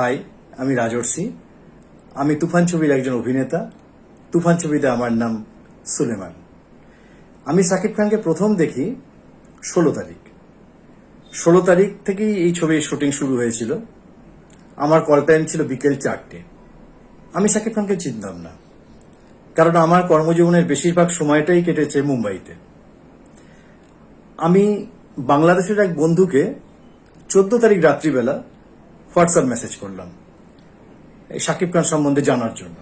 High আমি রাজর্ষি আমি তুফান ছবির একজন অভিনেতা। তুফান ছবিতে আমার নাম সুলেমান। আমি সাকিব খানকে প্রথম দেখি ষোলো তারিখ। ষোলো তারিখ থেকেই এই ছবির শুটিং শুরু হয়েছিল। আমার কল টাইম ছিল বিকেল চারটে। আমি সাকিব খানকে চিনতাম না। কারণ আমার কর্মজীবনের বেশিরভাগ সময়টাই কেটেছে মুম্বাইতে। আমি বাংলাদেশের এক বন্ধুকে চোদ্দ তারিখ রাত্রিবেলা হোয়াটসঅ্যাপ মেসেজ করলাম, এই শাকিব খান সম্বন্ধে জানার জন্য।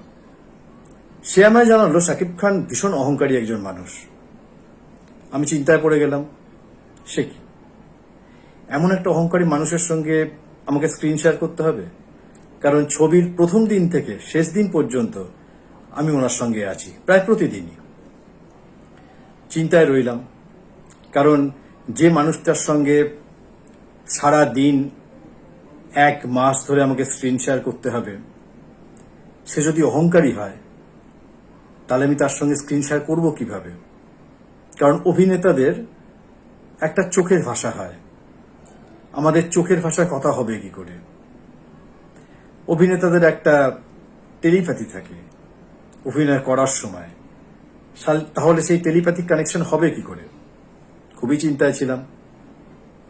সে আমায় জানালো শাকিব খান ভীষণ অহংকারী একজন মানুষ। আমি চিন্তায় পড়ে গেলাম, সে কি? এমন একটা অহংকারী মানুষের সঙ্গে আমাকে স্ক্রিন শেয়ার করতে হবে? কারণ ছবির প্রথম দিন থেকে শেষ দিন পর্যন্ত আমি ওনার সঙ্গে আছি, প্রায় প্রতিদিনই। চিন্তায় রইলাম, কারণ যে মানুষটার সঙ্গে সারা দিন এক মাস ধরে আমাকে স্ক্রিন শেয়ার করতে হবে। সে যদি অহংকারী হয়, তাহলে আমি তার সঙ্গে স্ক্রিন শেয়ার করব কীভাবে? কারণ অভিনেতাদের একটা চোখের ভাষা হয়। আমাদের চোখের ভাষায় কথা হবে কি করে? অভিনেতাদের একটা টেলিপ্যাথি থাকে, অভিনয় করার সময়। তাহলে সেই টেলিপ্যাথিক কানেকশন হবে কি করে? খুবই চিন্তায় ছিলাম।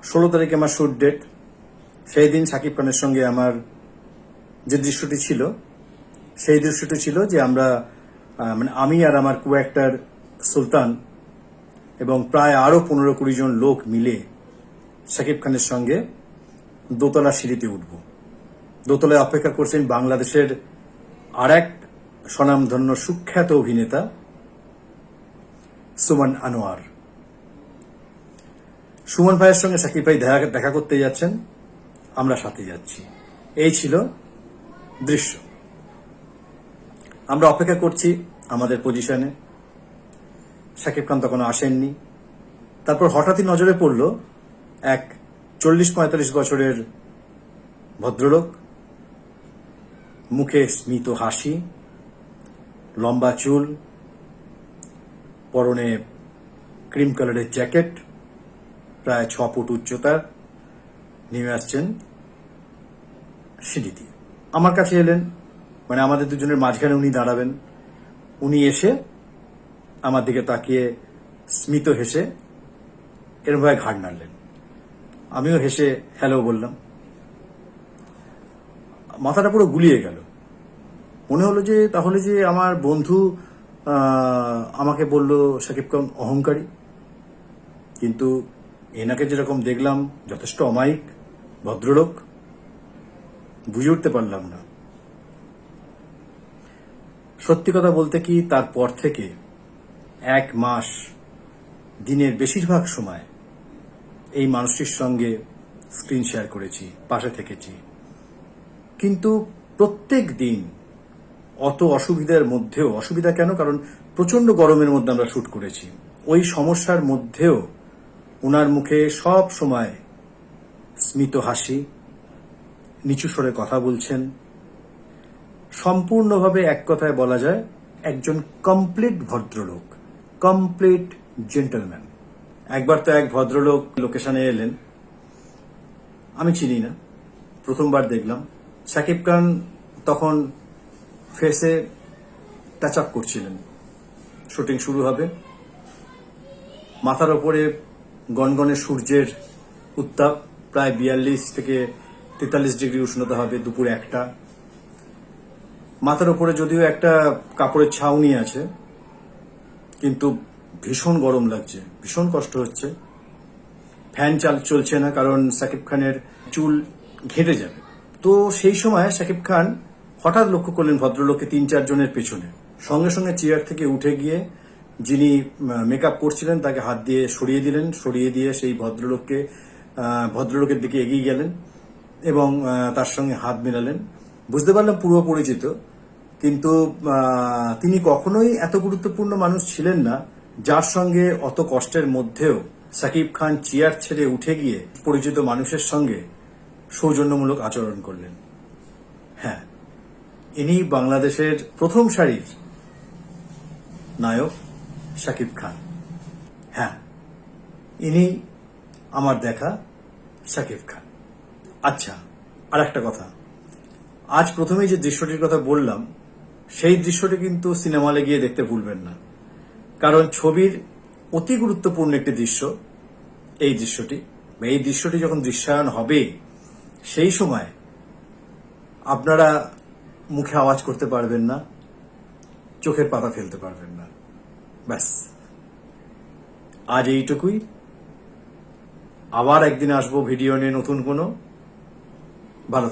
ষোলো তারিখে আমার শুট ডেট সেই দিন সাকিব খানের সঙ্গে আমার যে দৃশ্যটি ছিল, সেই দৃশ্যটি ছিল যে আমরা মানে আমি আর আমার কো অ্যাক্টার সুলতান এবং প্রায় আরও পনেরো কুড়ি জন লোক মিলে সাকিব খানের সঙ্গে দোতলা সিঁড়িতে উঠব। দোতলায় অপেক্ষা করছেন বাংলাদেশের আর এক স্বনামধন্য সুখ্যাত অভিনেতা সুমন আনোয়ার। সুমন ভাইয়ের সঙ্গে সাকিব ভাই দেখা করতে যাচ্ছেন। আমরা সাথে যাচ্ছি। এই ছিল দৃশ্য। আমরা অপেক্ষা করছি আমাদের পজিশনে। সাকিব খান তখন আসেননি। তারপর হঠাৎই নজরে পড়ল এক চল্লিশ পঁয়তাল্লিশ বছরের ভদ্রলোক। মুখে স্মিত হাসি, লম্বা চুল, পরনে ক্রিম কালারের জ্যাকেট, প্রায় ছ ফুট উচ্চতার নেমে আসছেন সিঁড়ি দিয়ে আমার কাছে এলেন মানে আমাদের দুজনের মাঝখানে উনি দাঁড়াবেন। উনি এসে আমার দিকে তাকিয়ে স্মিত হেসে এরম ভাবে ঘাড় নাড়লেন। আমিও হেসে হ্যালো বললাম। মাথাটা পুরো গুলিয়ে গেল। মনে হলো যে তাহলে যে আমার বন্ধু আমাকে বলল সাকিব খান অহংকারী। কিন্তু এনাকে যেরকম দেখলাম, যথেষ্ট অমায়িক, ভদ্রলোক। বুঝে উঠতে পারলাম না। সত্যি কথা বলতে কি, তারপর থেকে এক মাস, দিনের বেশিরভাগ সময় এই মানুষটির সঙ্গে স্ক্রিন শেয়ার করেছি, পাশে থেকেছি। কিন্তু প্রত্যেক দিন অত অসুবিধার মধ্যেও, অসুবিধা কেন? কারণ প্রচণ্ড গরমের মধ্যে আমরা শুট করেছি। ওই সমস্যার মধ্যেও ওনার মুখে সব সময় স্মিত হাসি নিচু স্বরে কথা বলছেন। সম্পূর্ণভাবে এক কথায় বলা যায়, একজন কমপ্লিট ভদ্রলোক কমপ্লিট জেন্টলম্যান একবার তো এক ভদ্রলোক লোকেশনে এলেন। আমি চিনি না, প্রথমবার দেখলাম। সাকিব খান তখন ফেসে টাচ আপ করছিলেন। শুটিং শুরু হবে। মাথার ওপরে গনগনে সূর্যের উত্তাপ, প্রায় বিয়াল্লিশ থেকে তেতাল্লিশ ডিগ্রি উষ্ণতা হবে দুপুর একটা। মাথার ওপরে যদিও একটা কাপড়ের ছাউনি আছে, কিন্তু ভীষণ গরম লাগছে, ভীষণ কষ্ট হচ্ছে। ফ্যান চাল চলছে না, কারণ সাকিব খানের চুল ঘেটে যাবে। তো সেই সময় সাকিব খান হঠাৎ লক্ষ্য করলেন ভদ্রলোককে তিন চার জনের পেছনে। সঙ্গে সঙ্গে চেয়ার থেকে উঠে গিয়ে যিনি মেকআপ করছিলেন, তাকে হাত দিয়ে সরিয়ে দিলেন, সরিয়ে দিয়ে সেই ভদ্রলোককে ভদ্রলোকের দিকে এগিয়ে গেলেন। এবং তার সঙ্গে হাত মেলালেন। বুঝতে পারলাম পূর্ব পরিচিত, কিন্তু তিনি কখনোই এত গুরুত্বপূর্ণ মানুষ ছিলেন না, যার সঙ্গে অত কষ্টের মধ্যেও সাকিব খান চেয়ার ছেড়ে উঠে গিয়ে পরিচিত মানুষের সঙ্গে সৌজন্যমূলক আচরণ করলেন। হ্যাঁ ইনি বাংলাদেশের প্রথম সারির নায়ক শাকিব খান। হ্যাঁ ইনি আমার দেখা শাকিব খান। আচ্ছা আর একটা কথা। আজ প্রথমে যে দৃশ্যটির কথা বললাম, সেই দৃশ্যটি কিন্তু সিনেমা হলে গিয়ে দেখতে ভুলবেন না। কারণ ছবির অতি গুরুত্বপূর্ণ একটি দৃশ্য, এই দৃশ্যটি। এই দৃশ্যটি যখন দৃশ্যায়ন হবে, সেই সময় আপনারা মুখে আওয়াজ করতে পারবেন না, চোখের পাতা ফেলতে পারবেন না। ব্যাস। আজ এইটুকুই। আবার একদিন আসব ভিডিও নিয়ে নতুন কোনো ভালো